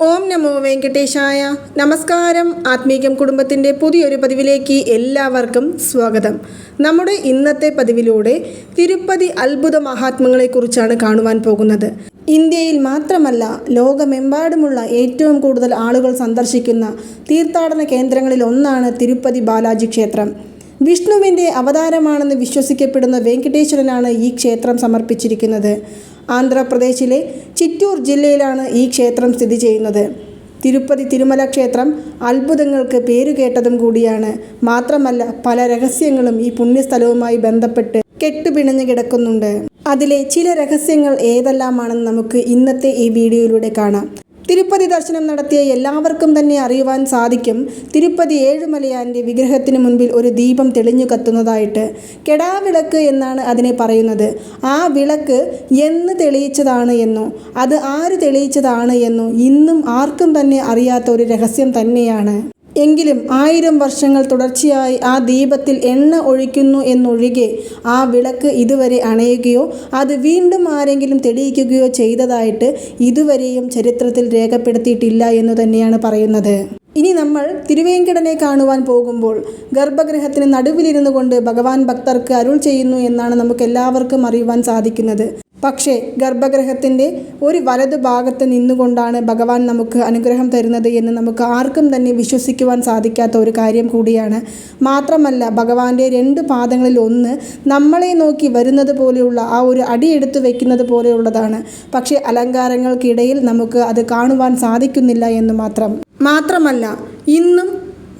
ഓം നമോ വെങ്കടേശായ. നമസ്കാരം. ആത്മീകം കുടുംബത്തിന്റെ പുതിയൊരു പതിവിലേക്ക് എല്ലാവർക്കും സ്വാഗതം. നമ്മുടെ ഇന്നത്തെ പതിവിലൂടെ തിരുപ്പതി അത്ഭുത മഹാത്മങ്ങളെക്കുറിച്ചാണ് കാണുവാൻ പോകുന്നത്. ഇന്ത്യയിൽ മാത്രമല്ല ലോകമെമ്പാടുമുള്ള ഏറ്റവും കൂടുതൽ ആളുകൾ സന്ദർശിക്കുന്ന തീർത്ഥാടന കേന്ദ്രങ്ങളിൽ ഒന്നാണ് തിരുപ്പതി ബാലാജി ക്ഷേത്രം. വിഷ്ണുവിന്റെ അവതാരമാണെന്ന് വിശ്വസിക്കപ്പെടുന്ന വെങ്കടേശ്വരനാണ് ഈ ക്ഷേത്രം സമർപ്പിച്ചിരിക്കുന്നത്. ആന്ധ്രാപ്രദേശിലെ ചിറ്റൂർ ജില്ലയിലാണ് ഈ ക്ഷേത്രം സ്ഥിതി ചെയ്യുന്നത്. തിരുപ്പതി തിരുമല ക്ഷേത്രം അത്ഭുതങ്ങൾക്ക് പേരുകേട്ടതും കൂടിയാണ്. മാത്രമല്ല പല രഹസ്യങ്ങളും ഈ പുണ്യസ്ഥലവുമായി ബന്ധപ്പെട്ട് കെട്ടുപിണഞ്ഞു കിടക്കുന്നുണ്ട്. അതിലെ ചില രഹസ്യങ്ങൾ ഏതെല്ലാമാണെന്ന് നമുക്ക് ഇന്നത്തെ ഈ വീഡിയോയിലൂടെ കാണാം. തിരുപ്പതി ദർശനം നടത്തിയ എല്ലാവർക്കും തന്നെ അറിയുവാൻ സാധിക്കും. തിരുപ്പതി ഏഴുമലയാന്റെ വിഗ്രഹത്തിന് മുൻപിൽ ഒരു ദീപം തെളിഞ്ഞു കത്തുന്നതായിട്ട് കെടാവിളക്ക് എന്നാണ് അതിനെ പറയുന്നത്. ആ വിളക്ക് എന്ന് തെളിയിച്ചതാണ് എന്നോ. അത് ആര് തെളിയിച്ചതാണ് എന്നോ ഇന്നും ആർക്കും തന്നെ അറിയാത്ത ഒരു രഹസ്യം തന്നെയാണ്. എങ്കിലും ആയിരം വർഷങ്ങൾ തുടർച്ചയായി ആ ദീപത്തിൽ എണ്ണ ഒഴിക്കുന്നു എന്നൊഴികെ ആ വിളക്ക് ഇതുവരെ അണയുകയോ അത് വീണ്ടും ആരെങ്കിലും തെളിയിക്കുകയോ ചെയ്തതായിട്ട് ഇതുവരെയും ചരിത്രത്തിൽ രേഖപ്പെടുത്തിയിട്ടില്ല എന്ന് തന്നെയാണ് പറയുന്നത്. ഇനി നമ്മൾ തിരുവേങ്കടനെ കാണുവാൻ പോകുമ്പോൾ ഗർഭഗൃഹത്തിന് നടുവിലിരുന്നു കൊണ്ട് ഭഗവാൻ ഭക്തർക്ക് അരുൾ ചെയ്യുന്നു എന്നാണ് നമുക്ക് എല്ലാവർക്കും അറിയുവാൻ സാധിക്കുന്നത്. പക്ഷേ ഗർഭഗൃഹത്തിന്റെ ഒരു വലതു ഭാഗത്ത് നിന്നുകൊണ്ടാണ് ഭഗവാൻ നമുക്ക് അനുഗ്രഹം തരുന്നത് എന്ന് നമുക്ക് ആർക്കും തന്നെ വിശ്വസിക്കുവാൻ സാധിക്കാത്ത ഒരു കാര്യം കൂടിയാണ്. മാത്രമല്ല ഭഗവാന്റെ രണ്ട് പാദങ്ങളിൽ ഒന്ന് നമ്മളെ നോക്കി വരുന്നത് പോലെയുള്ള ആ ഒരു അടിയെടുത്ത് വെക്കുന്നത് പോലെയുള്ളതാണ്. പക്ഷേ അലങ്കാരങ്ങൾക്കിടയിൽ നമുക്ക് അത് കാണുവാൻ സാധിക്കുന്നില്ല എന്ന് മാത്രം. മാത്രമല്ല ഇന്നും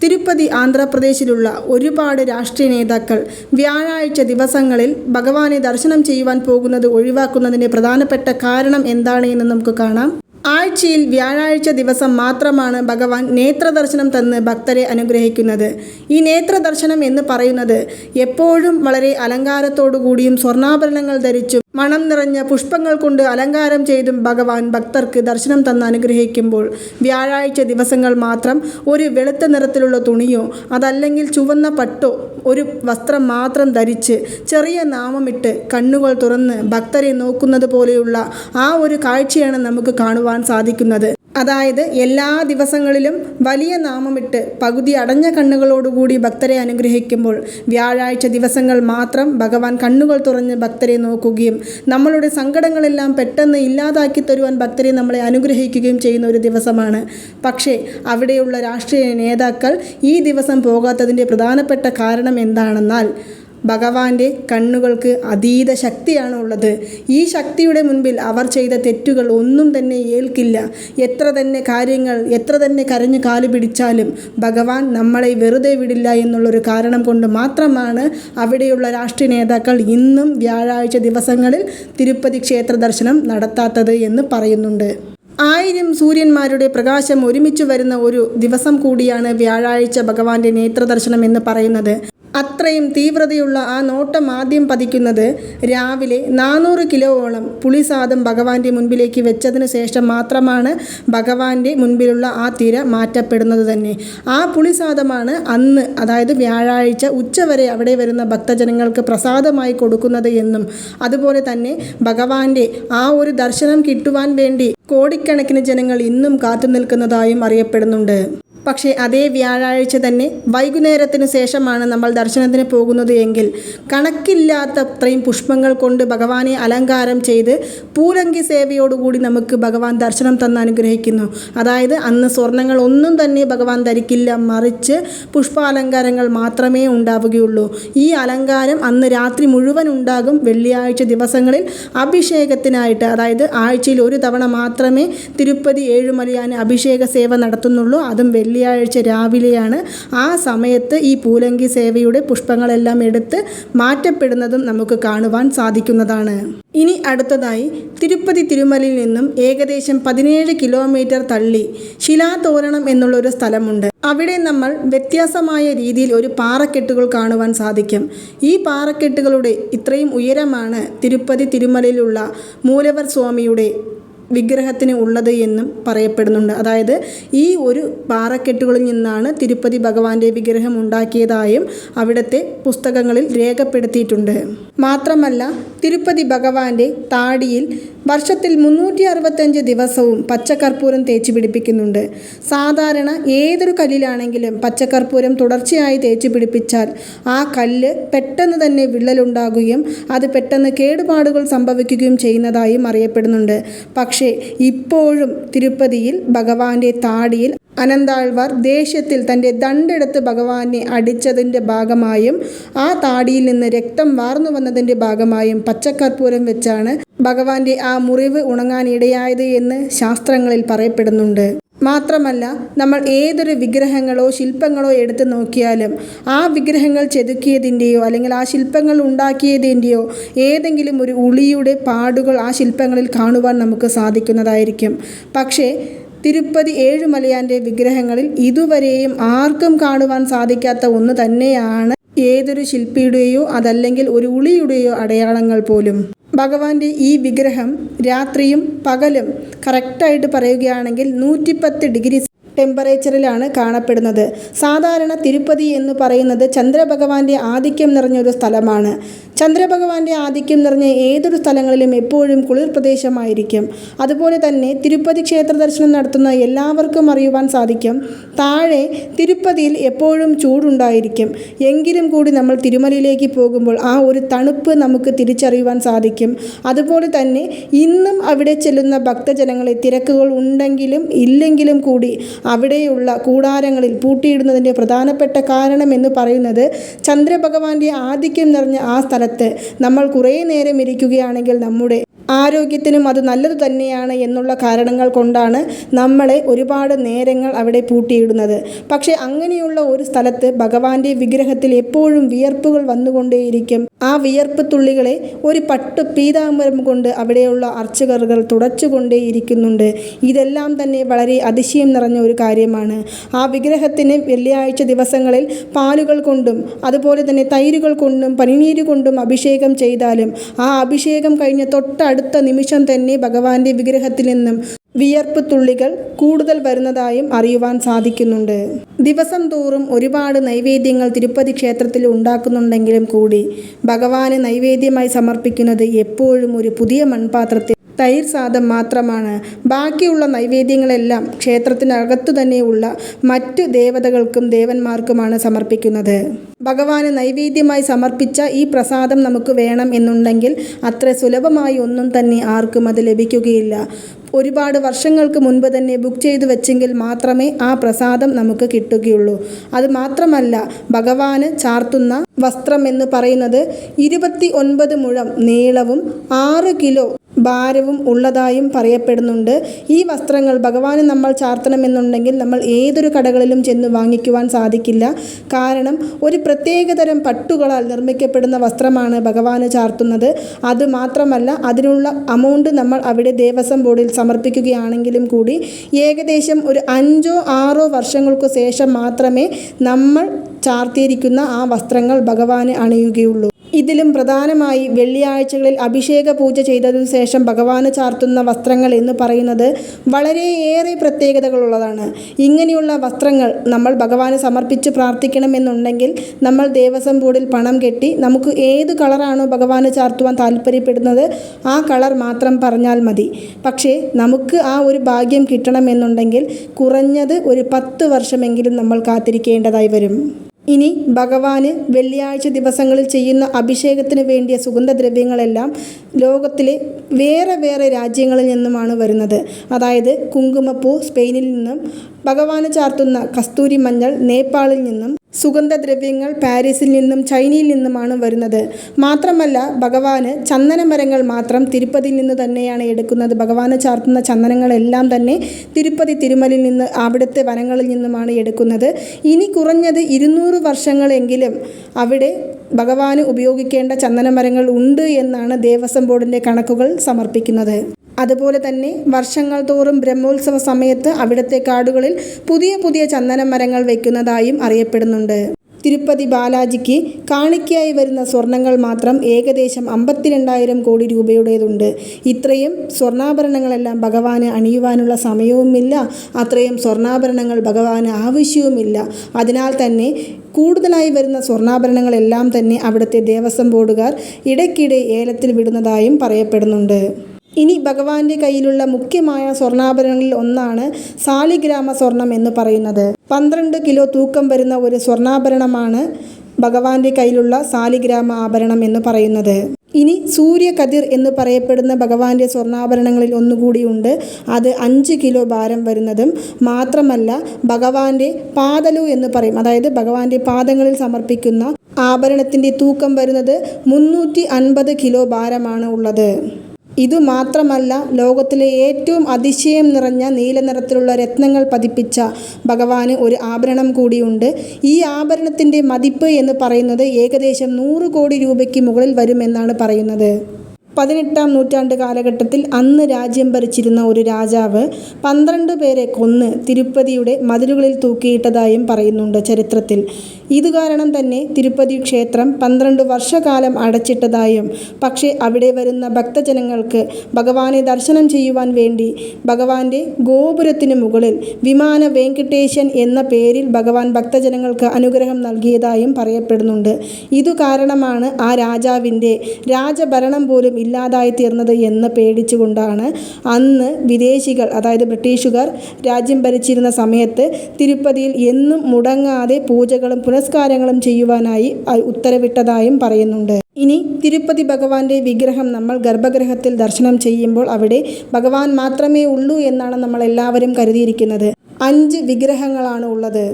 തിരുപ്പതി ആന്ധ്രാപ്രദേശിലുള്ള ഒരുപാട് രാഷ്ട്രീയ നേതാക്കൾ വ്യാഴാഴ്ച ദിവസങ്ങളിൽ ഭഗവാനെ ദർശനം ചെയ്യുവാൻ പോകുന്നത് ഒഴിവാക്കുന്നതിന്റെ പ്രധാനപ്പെട്ട കാരണം എന്താണ് എന്ന് നമുക്ക് കാണാം. ആഴ്ചയിൽ വ്യാഴാഴ്ച ദിവസം മാത്രമാണ് ഭഗവാൻ നേത്രദർശനം തന്ന് ഭക്തരെ അനുഗ്രഹിക്കുന്നത്. ഈ നേത്രദർശനം എന്ന് പറയുന്നത് എപ്പോഴും വളരെ അലങ്കാരത്തോടു കൂടിയും സ്വർണാഭരണങ്ങൾ ധരിച്ചും മണം നിറഞ്ഞ പുഷ്പങ്ങൾ കൊണ്ട് അലങ്കാരം ചെയ്തും ഭഗവാൻ ഭക്തർക്ക് ദർശനം തന്ന് അനുഗ്രഹിക്കുമ്പോൾ വ്യാഴാഴ്ച ദിവസങ്ങൾ മാത്രം ഒരു വെളുത്ത നിറത്തിലുള്ള തുണിയോ അതല്ലെങ്കിൽ ചുവന്ന പട്ടോ ഒരു വസ്ത്രം മാത്രം ധരിച്ച് ചെറിയ നാമമിട്ട് കണ്ണുകൾ തുറന്ന് ഭക്തരെ നോക്കുന്നത് പോലെയുള്ള ആ ഒരു കാഴ്ചയാണ് നമുക്ക് കാണുവാൻ സാധിക്കുന്നത്. അതായത് എല്ലാ ദിവസങ്ങളിലും വലിയ നാമമിട്ട് പകുതി അടഞ്ഞ കണ്ണുകളോടുകൂടി ഭക്തരെ അനുഗ്രഹിക്കുമ്പോൾ വ്യാഴാഴ്ച ദിവസങ്ങൾ മാത്രം ഭഗവാൻ കണ്ണുകൾ തുറന്ന് ഭക്തരെ നോക്കുകയും നമ്മളുടെ സങ്കടങ്ങളെല്ലാം പെട്ടെന്ന് ഇല്ലാതാക്കി തരുവാൻ ഭക്തരെ നമ്മളെ അനുഗ്രഹിക്കുകയും ചെയ്യുന്ന ഒരു ദിവസമാണ്. പക്ഷേ അവിടെയുള്ള രാഷ്ട്രീയ നേതാക്കൾ ഈ ദിവസം പോകാത്തതിന്റെ പ്രധാനപ്പെട്ട കാരണം എന്താണെന്നാൽ ഭഗവാന്റെ കണ്ണുകൾക്ക് അതീത ശക്തിയാണ് ഉള്ളത് ഈ ശക്തിയുടെ മുൻപിൽ അവർ ചെയ്ത തെറ്റുകൾ ഒന്നും തന്നെ ഏൽക്കില്ല. എത്ര തന്നെ കാര്യങ്ങൾ എത്ര തന്നെ കരഞ്ഞു കാൽ പിടിച്ചാലും ഭഗവാൻ നമ്മളെ വെറുതെ വിടില്ല എന്നുള്ളൊരു കാരണം കൊണ്ട് മാത്രമാണ് അവിടെയുള്ള രാഷ്ട്രീയ നേതാക്കൾ ഇന്നും വ്യാഴാഴ്ച ദിവസങ്ങളിൽ തിരുപ്പതി ക്ഷേത്ര ദർശനം നടത്താത്തത് എന്ന് പറയുന്നുണ്ട്. ആയിരം സൂര്യന്മാരുടെ പ്രകാശം ഒരുമിച്ച് വരുന്ന ഒരു ദിവസം കൂടിയാണ് വ്യാഴാഴ്ച ഭഗവാന്റെ നേത്രദർശനം എന്ന് പറയുന്നത്. അത്രയും തീവ്രതയുള്ള ആ നോട്ടം ആദ്യം പതിക്കുന്നത് രാവിലെ നാനൂറ് കിലോയോളം പുളിസാദം ഭഗവാന്റെ മുൻപിലേക്ക് വെച്ചതിന് ശേഷം മാത്രമാണ് ഭഗവാന്റെ മുൻപിലുള്ള ആ തിര മാറ്റപ്പെടുന്നത് തന്നെ. ആ പുളിസാദമാണ് അന്ന് അതായത് വ്യാഴാഴ്ച ഉച്ചവരെ അവിടെ വരുന്ന ഭക്തജനങ്ങൾക്ക് പ്രസാദമായി കൊടുക്കുന്നത് എന്നും അതുപോലെ തന്നെ ഭഗവാന്റെ ആ ഒരു ദർശനം കിട്ടുവാൻ വേണ്ടി കോടിക്കണക്കിന് ജനങ്ങൾ ഇന്നും കാത്തു നിൽക്കുന്നതായും അറിയപ്പെടുന്നുണ്ട്. പക്ഷേ അതേ വ്യാഴാഴ്ച തന്നെ വൈകുന്നേരത്തിന് ശേഷമാണ് നമ്മൾ ദർശനത്തിന് പോകുന്നത് എങ്കിൽ കണക്കില്ലാത്തത്രയും പുഷ്പങ്ങൾ കൊണ്ട് ഭഗവാനെ അലങ്കാരം ചെയ്ത് പൂരങ്കി സേവയോടുകൂടി നമുക്ക് ഭഗവാൻ ദർശനം തന്ന് അനുഗ്രഹിക്കുന്നു. അതായത് അന്ന് സ്വർണങ്ങൾ ഒന്നും തന്നെ ഭഗവാൻ ധരിക്കില്ല മറിച്ച് പുഷ്പാലങ്കാരങ്ങൾ മാത്രമേ ഉണ്ടാവുകയുള്ളൂ. ഈ അലങ്കാരം അന്ന് രാത്രി മുഴുവൻ ഉണ്ടാകും. വെള്ളിയാഴ്ച ദിവസങ്ങളിൽ അഭിഷേകത്തിനായിട്ട് അതായത് ആഴ്ചയിൽ ഒരു തവണ മാത്രമേ തിരുപ്പതി ഏഴുമലയാന് അഭിഷേക സേവ നടത്തുന്നുള്ളൂ. അതും വെള്ളിയാഴ്ച രാവിലെയാണ് ആ സമയത്ത് ഈ പൂലങ്കി സേവയുടെ പുഷ്പങ്ങളെല്ലാം എടുത്ത് മാറ്റപ്പെടുന്നതും നമുക്ക് കാണുവാൻ സാധിക്കുന്നതാണ്. ഇനി അടുത്തതായി തിരുപ്പതി തിരുമലയിൽ നിന്നും ഏകദേശം പതിനേഴ് കിലോമീറ്റർ തള്ളി ശിലാതോരണം എന്നുള്ളൊരു സ്ഥലമുണ്ട്. അവിടെ നമ്മൾ വ്യത്യാസമായ രീതിയിൽ ഒരു പാറക്കെട്ടുകൾ കാണുവാൻ സാധിക്കും. ഈ പാറക്കെട്ടുകളുടെ ഇത്രയും ഉയരമാണ് തിരുപ്പതി തിരുമലയിലുള്ള മൂലവർ സ്വാമിയുടെ വിഗ്രഹത്തിന് ഉള്ളത് എന്നും പറയപ്പെടുന്നുണ്ട്. അതായത് ഈ ഒരു പാറക്കെട്ടുകളിൽ നിന്നാണ് തിരുപ്പതി ഭഗവാന്റെ വിഗ്രഹം ഉണ്ടാക്കിയതായും അവിടുത്തെ പുസ്തകങ്ങളിൽ രേഖപ്പെടുത്തിയിട്ടുണ്ട്. മാത്രമല്ല തിരുപ്പതി ഭഗവാന്റെ താടിയിൽ വർഷത്തിൽ മുന്നൂറ്റി അറുപത്തഞ്ച് ദിവസവും പച്ചക്കർപ്പൂരം തേച്ച് പിടിപ്പിക്കുന്നുണ്ട് സാധാരണ ഏതൊരു കല്ലിലാണെങ്കിലും പച്ചക്കർപ്പൂരം തുടർച്ചയായി തേച്ച് പിടിപ്പിച്ചാൽ ആ കല്ല് പെട്ടെന്ന് തന്നെ വിള്ളലുണ്ടാകുകയും അത് പെട്ടെന്ന് കേടുപാടുകൾ സംഭവിക്കുകയും ചെയ്യുന്നതായും അറിയപ്പെടുന്നുണ്ട്. പക്ഷേ ഇപ്പോഴും തിരുപ്പതിയിൽ ഭഗവാന്റെ താടിയിൽ അനന്താഴ്വാർ ദേഷ്യത്തിൽ തന്റെ ദണ്ടെടുത്ത് ഭഗവാനെ അടിച്ചതിന്റെ ഭാഗമായും ആ താടിയിൽ നിന്ന് രക്തം വാർന്നു വന്നതിന്റെ ഭാഗമായും പച്ചക്കർപ്പൂരം വെച്ചാണ് ഭഗവാന്റെ ആ മുറിവ് ഉണങ്ങാനിടയായത് എന്ന് ശാസ്ത്രങ്ങളിൽ പറയപ്പെടുന്നുണ്ട്. മാത്രമല്ല നമ്മൾ ഏതൊരു വിഗ്രഹങ്ങളോ ശില്പങ്ങളോ എടുത്തു നോക്കിയാലും ആ വിഗ്രഹങ്ങൾ ചെതുക്കിയതിന്റെയോ അല്ലെങ്കിൽ ആ ശില്പങ്ങൾ ഉണ്ടാക്കിയതിന്റെയോ ഏതെങ്കിലും ഒരു ഉളിയുടെ പാടുകൾ ആ ശില്പങ്ങളിൽ കാണുവാൻ നമുക്ക് സാധിക്കുന്നതായിരിക്കും. പക്ഷേ തിരുപ്പതി ഏഴുമലയാന്റെ വിഗ്രഹങ്ങളിൽ ഇതുവരെയും ആർക്കും കാണുവാൻ സാധിക്കാത്ത ഒന്ന് തന്നെയാണ് ഏതൊരു ശില്പിയുടെയോ അതല്ലെങ്കിൽ ഒരു ഉളിയുടെയോ അടയാളങ്ങൾ പോലും. ഭഗവാന്റെ ഈ വിഗ്രഹം രാത്രിയും പകലും കറക്റ്റായിട്ട് പറയുകയാണെങ്കിൽ നൂറ്റിപ്പത്ത് ഡിഗ്രി ടെമ്പറേച്ചറിലാണ് കാണപ്പെടുന്നത്. സാധാരണ തിരുപ്പതി എന്ന് പറയുന്നത് ചന്ദ്രഭഗവാന്റെ ആധിക്യം നിറഞ്ഞൊരു സ്ഥലമാണ്. ചന്ദ്രഭഗവാന്റെ ആധിക്യം നിറഞ്ഞ ഏതൊരു സ്ഥലങ്ങളിലും എപ്പോഴും കുളിർ പ്രദേശമായിരിക്കും. അതുപോലെ തന്നെ തിരുപ്പതി ക്ഷേത്ര ദർശനം നടത്തുന്ന എല്ലാവർക്കും അറിയുവാൻ സാധിക്കും. താഴെ തിരുപ്പതിയിൽ എപ്പോഴും ചൂടുണ്ടായിരിക്കും. എങ്കിലും കൂടി നമ്മൾ തിരുമലയിലേക്ക് പോകുമ്പോൾ ആ ഒരു തണുപ്പ് നമുക്ക് തിരിച്ചറിയുവാൻ സാധിക്കും. അതുപോലെ തന്നെ ഇന്നും അവിടെ ചെല്ലുന്ന ഭക്തജനങ്ങളെ തിരക്കുകൾ ഉണ്ടെങ്കിലും ഇല്ലെങ്കിലും കൂടി അവിടെയുള്ള കൂടാരങ്ങളിൽ പൂട്ടിയിടുന്നതിന്റെ പ്രധാനപ്പെട്ട കാരണം എന്ന് പറയുന്നത് ചന്ദ്രഭഗവാന്റെ ആധിക്യം നിറഞ്ഞ ആ സ്ഥലത്ത് നമ്മൾ കുറേ നേരം ഇരിക്കുകയാണെങ്കിൽ നമ്മുടെ ആരോഗ്യത്തിനും അത് നല്ലത് തന്നെയാണ് എന്നുള്ള കാരണങ്ങൾ കൊണ്ടാണ് നമ്മളെ ഒരുപാട് നേരങ്ങൾ അവിടെ പൂട്ടിയിടുന്നത്. പക്ഷേ അങ്ങനെയുള്ള ഒരു സ്ഥലത്ത് ഭഗവാന്റെ വിഗ്രഹത്തിൽ എപ്പോഴും വിയർപ്പുകൾ വന്നുകൊണ്ടേയിരിക്കും. ആ വിയർപ്പ് തുള്ളികളെ ഒരു പട്ടു പീതാംബരം കൊണ്ട് അവിടെയുള്ള അർച്ചകറുകൾ തുടച്ചുകൊണ്ടേയിരിക്കുന്നുണ്ട്. ഇതെല്ലാം തന്നെ വളരെ അതിശയം നിറഞ്ഞ ഒരു കാര്യമാണ്. ആ വിഗ്രഹത്തിന് വെള്ളിയാഴ്ച ദിവസങ്ങളിൽ പാലുകൾ കൊണ്ടും അതുപോലെ തന്നെ തൈരുകൾ കൊണ്ടും പനിനീര് കൊണ്ടും അഭിഷേകം ചെയ്താലും ആ അഭിഷേകം കഴിഞ്ഞ തൊട്ടടുത്ത നിമിഷം തന്നെ ഭഗവാന്റെ വിഗ്രഹത്തിൽ നിന്നും വിയർപ്പ് തുള്ളികൾ കൂടുതൽ വരുന്നതായും അറിയുവാൻ സാധിക്കുന്നുണ്ട്. ദിവസം തോറും ഒരുപാട് നൈവേദ്യങ്ങൾ തിരുപ്പതി ക്ഷേത്രത്തിൽ ഉണ്ടാക്കുന്നുണ്ടെങ്കിലും കൂടി ഭഗവാന് നൈവേദ്യമായി സമർപ്പിക്കുന്നത് എപ്പോഴും ഒരു പുതിയ മൺപാത്രത്തിൽ തൈർ സാദം മാത്രമാണ്. ബാക്കിയുള്ള നൈവേദ്യങ്ങളെല്ലാം ക്ഷേത്രത്തിനകത്തു തന്നെയുള്ള മറ്റു ദേവതകൾക്കും ദേവന്മാർക്കുമാണ് സമർപ്പിക്കുന്നത്. ഭഗവാന് നൈവേദ്യമായി സമർപ്പിച്ച ഈ പ്രസാദം നമുക്ക് വേണം എന്നുണ്ടെങ്കിൽ അത്ര സുലഭമായി ഒന്നും തന്നെ ആർക്കും അത് ലഭിക്കുകയില്ല. ഒരുപാട് വർഷങ്ങൾക്ക് മുൻപ് തന്നെ ബുക്ക് ചെയ്തു വെച്ചെങ്കിൽ മാത്രമേ ആ പ്രസാദം നമുക്ക് കിട്ടുകയുള്ളൂ. അത് മാത്രമല്ല ഭഗവാന് ചാർത്തുന്ന വസ്ത്രം എന്ന് പറയുന്നത് ഇരുപത്തി ഒൻപത് മുഴം നീളവും ആറ് കിലോ ഭാരവും ഉള്ളതായും പറയപ്പെടുന്നുണ്ട്. ഈ വസ്ത്രങ്ങൾ ഭഗവാന് നമ്മൾ ചാർത്തണമെന്നുണ്ടെങ്കിൽ നമ്മൾ ഏതൊരു കടകളിലും ചെന്ന് വാങ്ങിക്കുവാൻ സാധിക്കില്ല. കാരണം ഒരു പ്രത്യേകതരം പട്ടുകളാൽ നിർമ്മിക്കപ്പെടുന്ന വസ്ത്രമാണ് ഭഗവാന് ചാർത്തുന്നത്. അത് മാത്രമല്ല അതിനുള്ള അമൗണ്ട് നമ്മൾ അവിടെ ദേവസ്വം ബോർഡിൽ സമർപ്പിക്കുകയാണെങ്കിലും കൂടി ഏകദേശം ഒരു അഞ്ചോ ആറോ വർഷങ്ങൾക്ക് ശേഷം മാത്രമേ നമ്മൾ ചാർത്തിയിരിക്കുന്ന ആ വസ്ത്രങ്ങൾ ഭഗവാന് അണിയുകയുള്ളൂ. ഇതിലും പ്രധാനമായി വെള്ളിയാഴ്ചകളിൽ അഭിഷേക പൂജ ചെയ്തതിനു ശേഷം ഭഗവാന് ചാർത്തുന്ന വസ്ത്രങ്ങൾ എന്ന് പറയുന്നത് വളരെയേറെ പ്രത്യേകതകളുള്ളതാണ്. ഇങ്ങനെയുള്ള വസ്ത്രങ്ങൾ നമ്മൾ ഭഗവാന് സമർപ്പിച്ച് പ്രാർത്ഥിക്കണമെന്നുണ്ടെങ്കിൽ നമ്മൾ ദേവസ്വം ബോർഡിൽ പണം കെട്ടി നമുക്ക് ഏത് കളറാണോ ഭഗവാന് ചാർത്തുവാൻ താല്പര്യപ്പെടുന്നത് ആ കളർ മാത്രം പറഞ്ഞാൽ മതി. പക്ഷേ നമുക്ക് ആ ഒരു ഭാഗ്യം കിട്ടണമെന്നുണ്ടെങ്കിൽ കുറഞ്ഞത് ഒരു പത്ത് വർഷമെങ്കിലും നമ്മൾ കാത്തിരിക്കേണ്ടതായി വരും. ഇനി ഭഗവാന് വെള്ളിയാഴ്ച ദിവസങ്ങളിൽ ചെയ്യുന്ന അഭിഷേകത്തിന് വേണ്ടിയ സുഗന്ധദ്രവ്യങ്ങളെല്ലാം ലോകത്തിലെ വേറെ വേറെ രാജ്യങ്ങളിൽ നിന്നുമാണ് വരുന്നത്. അതായത് കുങ്കുമപ്പൂ സ്പെയിനിൽ നിന്നും ഭഗവാന് ചാർത്തുന്ന കസ്തൂരി മഞ്ഞൾ നേപ്പാളിൽ നിന്നും സുഗന്ധദ്രവ്യങ്ങൾ പാരീസിൽ നിന്നും ചൈനയിൽ നിന്നുമാണ് വരുന്നത്. മാത്രമല്ല ഭഗവാന് ചന്ദനമരങ്ങൾ മാത്രം തിരുപ്പതിയിൽ നിന്ന് തന്നെയാണ് എടുക്കുന്നത്. ഭഗവാന് ചാർത്തുന്ന ചന്ദനങ്ങളെല്ലാം തന്നെ തിരുപ്പതി തിരുമലിൽ നിന്ന് അവിടുത്തെ വനങ്ങളിൽ നിന്നുമാണ് എടുക്കുന്നത്. ഇനി കുറഞ്ഞത് ഇരുന്നൂറ് വർഷങ്ങളെങ്കിലും അവിടെ ഭഗവാന് ഉപയോഗിക്കേണ്ട ചന്ദനമരങ്ങൾ ഉണ്ട് എന്നാണ് ദേവസ്വം ബോർഡിന്റെ കണക്കുകൾ സമർപ്പിക്കുന്നത്. അതുപോലെ തന്നെ വർഷങ്ങൾ തോറും ബ്രഹ്മോത്സവ സമയത്ത് അവിടുത്തെ കാടുകളിൽ പുതിയ പുതിയ ചന്ദനമരങ്ങൾ വയ്ക്കുന്നതായും അറിയപ്പെടുന്നുണ്ട്. തിരുപ്പതി ബാലാജിക്ക് കാണിക്കയായി വരുന്ന സ്വർണങ്ങൾ മാത്രം ഏകദേശം അമ്പത്തിരണ്ടായിരം കോടി രൂപയുടേതുണ്ട്. ഇത്രയും സ്വർണാഭരണങ്ങളെല്ലാം ഭഗവാന് അണിയുവാനുള്ള സമയവുമില്ല. അത്രയും സ്വർണാഭരണങ്ങൾ ഭഗവാന് ആവശ്യവുമില്ല. അതിനാൽ തന്നെ കൂടുതലായി വരുന്ന സ്വർണാഭരണങ്ങളെല്ലാം തന്നെ അവിടുത്തെ ദേവസ്വം ബോർഡുകാർ ഇടയ്ക്കിടെ ഏലത്തിൽ വിടുന്നതായും പറയപ്പെടുന്നുണ്ട്. ഇനി ഭഗവാന്റെ കയ്യിലുള്ള മുഖ്യമായ സ്വർണാഭരണങ്ങളിൽ ഒന്നാണ് സാലിഗ്രാമ സ്വർണം എന്ന് പറയുന്നത്. പന്ത്രണ്ട് കിലോ തൂക്കം വരുന്ന ഒരു സ്വർണാഭരണമാണ് ഭഗവാന്റെ കയ്യിലുള്ള സാലിഗ്രാമ ആഭരണം എന്ന് പറയുന്നത്. ഇനി സൂര്യകതിർ എന്ന് പറയപ്പെടുന്ന ഭഗവാന്റെ സ്വർണാഭരണങ്ങളിൽ ഒന്നുകൂടിയുണ്ട് അത് അഞ്ച് കിലോ ഭാരം വരുന്നതും മാത്രമല്ല ഭഗവാന്റെ പാതലു എന്ന് പറയും. അതായത് ഭഗവാന്റെ പാദങ്ങളിൽ സമർപ്പിക്കുന്ന ആഭരണത്തിന്റെ തൂക്കം വരുന്നത് മുന്നൂറ്റി അൻപത് കിലോ ഭാരമാണ് ഉള്ളത്. ഇതുമാത്രമല്ല ലോകത്തിലെ ഏറ്റവും അതിശയം നിറഞ്ഞ നീല നിറത്തിലുള്ള രത്നങ്ങൾ പതിപ്പിച്ച ഭഗവാന് ഒരു ആഭരണം കൂടിയുണ്ട്. ഈ ആഭരണത്തിന്റെ മതിപ്പ് എന്ന് പറയുന്നത് ഏകദേശം നൂറ് കോടി രൂപയ്ക്ക് മുകളിൽ വരുമെന്നാണ് പറയുന്നത്. പതിനെട്ടാം നൂറ്റാണ്ട് കാലഘട്ടത്തിൽ അന്ന് രാജ്യം ഭരിച്ചിരുന്ന ഒരു രാജാവ് പന്ത്രണ്ട് പേരെ കൊന്ന് തിരുപ്പതിയുടെ മതിലുകളിൽ തൂക്കിയിട്ടതായും പറയുന്നുണ്ട് ചരിത്രത്തിൽ. ഇത് കാരണം തന്നെ തിരുപ്പതി ക്ഷേത്രം പന്ത്രണ്ട് വർഷകാലം അടച്ചിട്ടതായും പക്ഷേ അവിടെ വരുന്ന ഭക്തജനങ്ങൾക്ക് ഭഗവാനെ ദർശനം ചെയ്യുവാൻ വേണ്ടി ഭഗവാന്റെ ഗോപുരത്തിന് മുകളിൽ വിമാന വെങ്കടേശൻ എന്ന പേരിൽ ഭഗവാൻ ഭക്തജനങ്ങൾക്ക് അനുഗ്രഹം നൽകിയതായും പറയപ്പെടുന്നുണ്ട്. ഇതു കാരണമാണ് ആ രാജാവിന്റെ രാജഭരണം പോലും ഇല്ലാതായി തീർന്നത് എന്ന് പേടിച്ചുകൊണ്ടാണ് അന്ന് വിദേശികൾ അതായത് ബ്രിട്ടീഷുകാർ രാജ്യം ഭരിച്ചിരുന്ന സമയത്ത് തിരുപ്പതിയിൽ എന്നും മുടങ്ങാതെ പൂജകളും പുനസ്കാരങ്ങളും ചെയ്യുവാനായി ഉത്തരവിട്ടതായും പറയുന്നുണ്ട്. ഇനി തിരുപ്പതി ഭഗവാന്റെ വിഗ്രഹം നമ്മൾ ഗർഭഗൃഹത്തിൽ ദർശനം ചെയ്യുമ്പോൾ അവിടെ ഭഗവാൻ മാത്രമേ ഉള്ളൂ എന്നാണ് നമ്മൾ എല്ലാവരും കരുതിയിരിക്കുന്നത്. അഞ്ച് വിഗ്രഹങ്ങളാണ് ഉള്ളത്.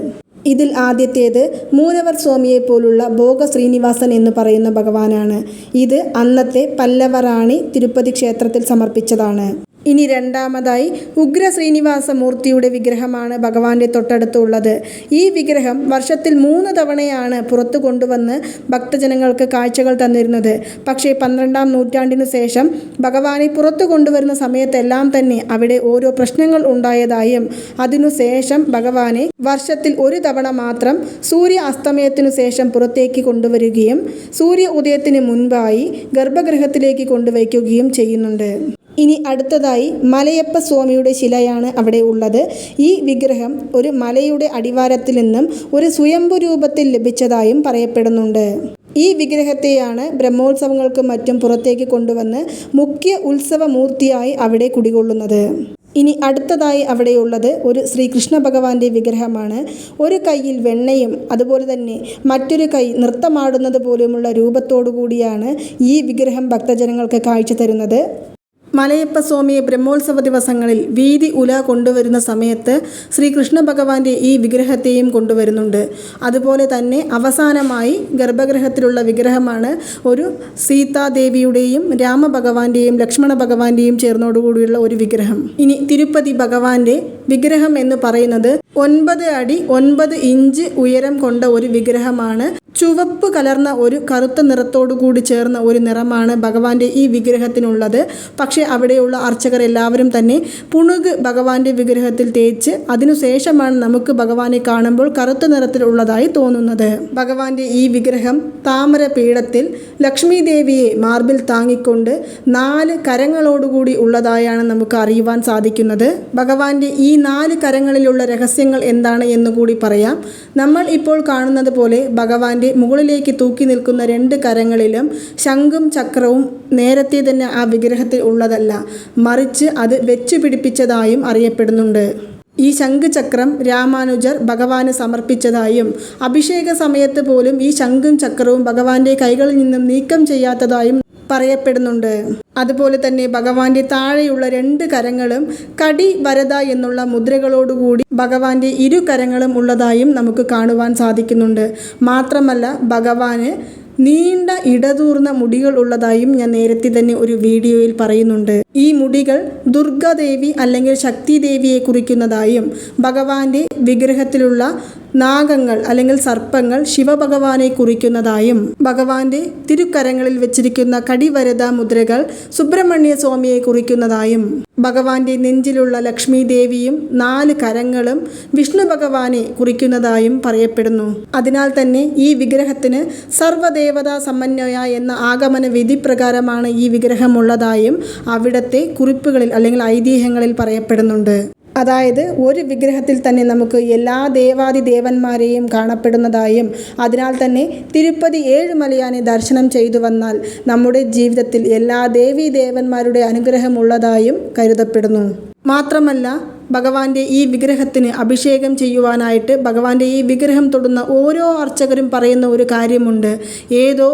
ഇതിൽ ആദ്യത്തേത് മൂലവർ സ്വാമിയെ പോലുള്ള ഭോഗ ശ്രീനിവാസൻ എന്ന് പറയുന്ന ഭഗവാനാണ്. ഇത് അന്നത്തെ പല്ലവ റാണി തിരുപ്പതി ക്ഷേത്രത്തിൽ സമർപ്പിച്ചതാണ്. ഇനി രണ്ടാമതായി ഉഗ്ര ശ്രീനിവാസ മൂർത്തിയുടെ വിഗ്രഹമാണ് ഭഗവാന്റെ തൊട്ടടുത്തുള്ളത്. ഈ വിഗ്രഹം വർഷത്തിൽ മൂന്ന് തവണയാണ് പുറത്തു കൊണ്ടുവന്ന് ഭക്തജനങ്ങൾക്ക് കാഴ്ചകൾ തന്നിരുന്നത്. പക്ഷേ പന്ത്രണ്ടാം നൂറ്റാണ്ടിനു ശേഷം ഭഗവാനെ പുറത്തു കൊണ്ടുവരുന്ന സമയത്തെല്ലാം തന്നെ അവിടെ ഓരോ പ്രശ്നങ്ങൾ ഉണ്ടായതായും അതിനുശേഷം ഭഗവാനെ വർഷത്തിൽ ഒരു തവണ മാത്രം സൂര്യ അസ്തമയത്തിനു ശേഷം പുറത്തേക്ക് കൊണ്ടുവരികയും സൂര്യ ഉദയത്തിന് മുൻപായി ഗർഭഗൃഹത്തിലേക്ക് കൊണ്ടുവയ്ക്കുകയും ചെയ്യുന്നുണ്ട്. ഇനി അടുത്തതായി മലയപ്പ സ്വാമിയുടെ ശിലയാണ് അവിടെ ഉള്ളത്. ഈ വിഗ്രഹം ഒരു മലയുടെ അടിവാരത്തിൽ നിന്നും ഒരു സ്വയംഭു രൂപത്തിൽ ലഭിച്ചതായും പറയപ്പെടുന്നുണ്ട്. ഈ വിഗ്രഹത്തെയാണ് ബ്രഹ്മോത്സവങ്ങൾക്കും മറ്റും പുറത്തേക്ക് കൊണ്ടുവന്ന് മുഖ്യ ഉത്സവമൂർത്തിയായി അവിടെ കുടികൊള്ളുന്നത്. ഇനി അടുത്തതായി അവിടെയുള്ളത് ഒരു ശ്രീകൃഷ്ണ ഭഗവാന്റെ വിഗ്രഹമാണ്. ഒരു കൈയിൽ വെണ്ണയും അതുപോലെ തന്നെ മറ്റൊരു കൈ നൃത്തമാടുന്നത് പോലുമുള്ള രൂപത്തോടു കൂടിയാണ് ഈ വിഗ്രഹം ഭക്തജനങ്ങൾക്ക് കാഴ്ച തരുന്നത്. മലയപ്പ സ്വാമിയെ ബ്രഹ്മോത്സവ ദിവസങ്ങളിൽ വീതി ഉല കൊണ്ടുവരുന്ന സമയത്ത് ശ്രീകൃഷ്ണ ഭഗവാന്റെ ഈ വിഗ്രഹത്തെയും കൊണ്ടുവരുന്നുണ്ട്. അതുപോലെ തന്നെ അവസാനമായി ഗർഭഗൃഹത്തിലുള്ള വിഗ്രഹമാണ് ഒരു സീതാദേവിയുടെയും രാമഭഗവാന്റെയും ലക്ഷ്മണ ഭഗവാന്റെയും ചേർന്നോടുകൂടിയുള്ള ഒരു വിഗ്രഹം. ഇനി തിരുപ്പതി ഭഗവാന്റെ വിഗ്രഹം എന്ന് പറയുന്നത് ഒൻപത് അടി ഒൻപത് ഇഞ്ച് ഉയരം കൊണ്ട ഒരു വിഗ്രഹമാണ്. ചുവപ്പ് കലർന്ന ഒരു കറുത്ത നിറത്തോടു കൂടി ചേർന്ന ഒരു നിറമാണ് ഭഗവാന്റെ ഈ വിഗ്രഹത്തിനുള്ളത്. പക്ഷേ അവിടെയുള്ള അർച്ചകർ എല്ലാവരും തന്നെ പുണുക് ഭഗവാന്റെ വിഗ്രഹത്തിൽ തേച്ച് അതിനുശേഷമാണ് നമുക്ക് ഭഗവാനെ കാണുമ്പോൾ കറുത്ത നിറത്തിലുള്ളതായി തോന്നുന്നത്. ഭഗവാന്റെ ഈ വിഗ്രഹം താമര പീഠത്തിൽ ലക്ഷ്മി ദേവിയെ മാർബിൽ താങ്ങിക്കൊണ്ട് നാല് കരങ്ങളോടുകൂടി ഉള്ളതായാണ് നമുക്ക് അറിയുവാൻ സാധിക്കുന്നത്. ഭഗവാന്റെ ഈ നാല് കരങ്ങളിലുള്ള രഹസ്യങ്ങൾ എന്താണ് എന്നുകൂടി പറയാം. നമ്മൾ ഇപ്പോൾ കാണുന്നത് പോലെ ഭഗവാന്റെ മുകളിലേക്ക് തൂക്കി നിൽക്കുന്ന രണ്ട് കരങ്ങളിലും ശംഖും ചക്രവും നേരത്തെ തന്നെ ആ വിഗ്രഹത്തിൽ ഉള്ളതല്ല. മറിച്ച് അത് വെച്ചു പിടിപ്പിച്ചതായും അറിയപ്പെടുന്നുണ്ട്. ഈ ശംഖുചക്രം രാമാനുജർ ഭഗവാന് സമർപ്പിച്ചതായും അഭിഷേക സമയത്ത് പോലും ഈ ശംഖും ചക്രവും ഭഗവാന്റെ കൈകളിൽ നിന്നും നീക്കം ചെയ്യാത്തതായും പറയപ്പെടുന്നുണ്ട്. അതുപോലെ തന്നെ ഭഗവാന്റെ താഴെയുള്ള രണ്ട് കരങ്ങളും കടി വരത എന്നുള്ള മുദ്രകളോടുകൂടി ഭഗവാന്റെ ഇരു കരങ്ങളും ഉള്ളതായും നമുക്ക് കാണുവാൻ സാധിക്കുന്നുണ്ട്. മാത്രമല്ല ഭഗവാന് നീണ്ട ഇടതൂർന്ന മുടികൾ ഉള്ളതായും ഞാൻ നേരത്തെ തന്നെ ഒരു വീഡിയോയിൽ പറയുന്നുണ്ട്. ഈ മുടികൾ ദുർഗാദേവി അല്ലെങ്കിൽ ശക്തിദേവിയെ കുറിക്കുന്നതായും ഭഗവാന്റെ വിഗ്രഹത്തിലുള്ള നാഗങ്ങൾ അല്ലെങ്കിൽ സർപ്പങ്ങൾ ശിവഭഗവാനെ കുറിക്കുന്നതായും ഭഗവാന്റെ തിരുക്കരങ്ങളിൽ വെച്ചിരിക്കുന്ന കടിവരത മുദ്രകൾ സുബ്രഹ്മണ്യ സ്വാമിയെ കുറിക്കുന്നതായും ഭഗവാന്റെ നെഞ്ചിലുള്ള ലക്ഷ്മി ദേവിയും നാല് കരങ്ങളും വിഷ്ണു ഭഗവാനെ കുറിക്കുന്നതായും പറയപ്പെടുന്നു. അതിനാൽ തന്നെ ഈ വിഗ്രഹത്തിന് സർവദേവതാ സമന്വയ എന്ന ആഗമന വിധി പ്രകാരമാണ് ഈ വിഗ്രഹമുള്ളതായും അവിടത്തെ കുറിപ്പുകളിൽ അല്ലെങ്കിൽ ഐതിഹ്യങ്ങളിൽ പറയപ്പെടുന്നുണ്ട്. അതായത് ഒരു വിഗ്രഹത്തിൽ തന്നെ നമുക്ക് എല്ലാ ദേവാദി ദേവന്മാരെയും കാണപ്പെടുന്നതായും അതിനാൽ തന്നെ തിരുപ്പതി ഏഴുമലയാനെ ദർശനം ചെയ്തു വന്നാൽ നമ്മുടെ ജീവിതത്തിൽ എല്ലാ ദേവീ ദേവന്മാരുടെ അനുഗ്രഹമുള്ളതായും കരുതപ്പെടുന്നു. മാത്രമല്ല ഭഗവാന്റെ ഈ വിഗ്രഹത്തിന് അഭിഷേകം ചെയ്യുവാനായിട്ട് ഭഗവാന്റെ ഈ വിഗ്രഹം തൊടുന്ന ഓരോ അർച്ചകരും പറയുന്ന ഒരു കാര്യമുണ്ട്. ഏതോ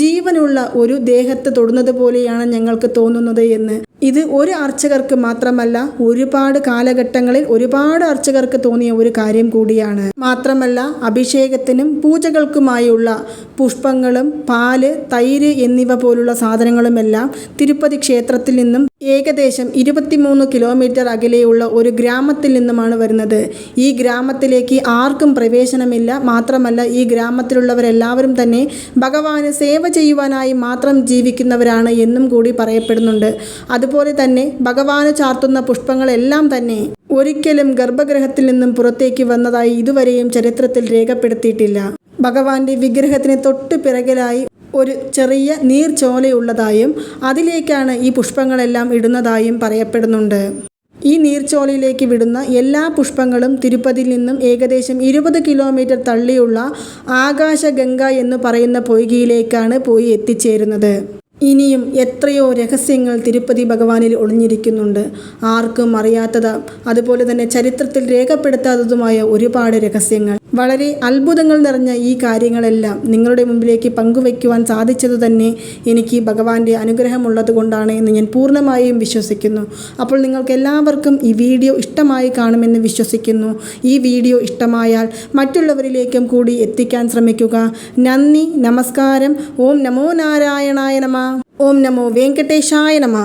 ജീവനുള്ള ഒരു ദേഹത്ത് തൊടുന്നത് പോലെയാണ് ഞങ്ങൾക്ക് തോന്നുന്നത് എന്ന്. ഇത് ഒരു അർച്ചകർക്ക് മാത്രമല്ല ഒരുപാട് കാലഘട്ടങ്ങളിൽ ഒരുപാട് അർച്ചകർക്ക് തോന്നിയ ഒരു കാര്യം കൂടിയാണ്. മാത്രമല്ല അഭിഷേകത്തിനും പൂജകൾക്കുമായുള്ള പുഷ്പങ്ങളും പാൽ തൈര് എന്നിവ പോലുള്ള സാധനങ്ങളുമെല്ലാം തിരുപ്പതി ക്ഷേത്രത്തിൽ നിന്നും ഏകദേശം ഇരുപത്തിമൂന്ന് കിലോമീറ്റർ അകലെയുള്ള ഒരു ഗ്രാമത്തിൽ നിന്നുമാണ് വരുന്നത്. ഈ ഗ്രാമത്തിലേക്ക് ആർക്കും പ്രവേശനമില്ല. മാത്രമല്ല ഈ ഗ്രാമത്തിലുള്ളവരെല്ലാവരും തന്നെ ഭഗവാന് സേവ ചെയ്യുവാനായി മാത്രം ജീവിക്കുന്നവരാണ് എന്നും കൂടി പറയപ്പെടുന്നുണ്ട്. അതുപോലെ തന്നെ ഭഗവാന് ചാർത്തുന്ന പുഷ്പങ്ങളെല്ലാം തന്നെ ഒരിക്കലും ഗർഭഗ്രഹത്തിൽ നിന്നും പുറത്തേക്ക് വന്നതായി ഇതുവരെയും ചരിത്രത്തിൽ രേഖപ്പെടുത്തിയിട്ടില്ല. ഭഗവാന്റെ വിഗ്രഹത്തിന് തൊട്ട് പിറകിലായി ഒരു ചെറിയ നീർച്ചോലയുള്ളതായും അതിലേക്കാണ് ഈ പുഷ്പങ്ങളെല്ലാം ഇടുന്നതായും പറയപ്പെടുന്നുണ്ട്. ഈ നീർച്ചോലയിലേക്ക് വിടുന്ന എല്ലാ പുഷ്പങ്ങളും തിരുപ്പതിയിൽ നിന്നും ഏകദേശം ഇരുപത് കിലോമീറ്റർ തള്ളിയുള്ള ആകാശഗംഗ എന്ന് പറയുന്ന പൊയ്കയിലേക്കാണ് പോയി എത്തിച്ചേരുന്നത്. ഇനിയും എത്രയോ രഹസ്യങ്ങൾ തിരുപ്പതി ഭഗവാനിൽ ഒളിഞ്ഞിരിക്കുന്നുണ്ട്. ആർക്കും അറിയാത്തത്. അതുപോലെ തന്നെ ചരിത്രത്തിൽ രേഖപ്പെടുത്താത്തതുമായ ഒരുപാട് രഹസ്യങ്ങൾ. വളരെ അത്ഭുതങ്ങൾ നിറഞ്ഞ ഈ കാര്യങ്ങളെല്ലാം നിങ്ങളുടെ മുമ്പിലേക്ക് പങ്കുവയ്ക്കുവാൻ സാധിച്ചത് തന്നെ എനിക്ക് ഭഗവാന്റെ അനുഗ്രഹമുള്ളത് കൊണ്ടാണ് എന്ന് ഞാൻ പൂർണമായും വിശ്വസിക്കുന്നു. അപ്പോൾ നിങ്ങൾക്ക് എല്ലാവർക്കും ഈ വീഡിയോ ഇഷ്ടമായി കാണുമെന്ന് വിശ്വസിക്കുന്നു. ഈ വീഡിയോ ഇഷ്ടമായാൽ മറ്റുള്ളവരിലേക്കും കൂടി എത്തിക്കാൻ ശ്രമിക്കുക. നന്ദി നമസ്കാരം. ഓം നമോ നാരായണായ നമ. ഓം നമോ വെങ്കടേശായ നമ.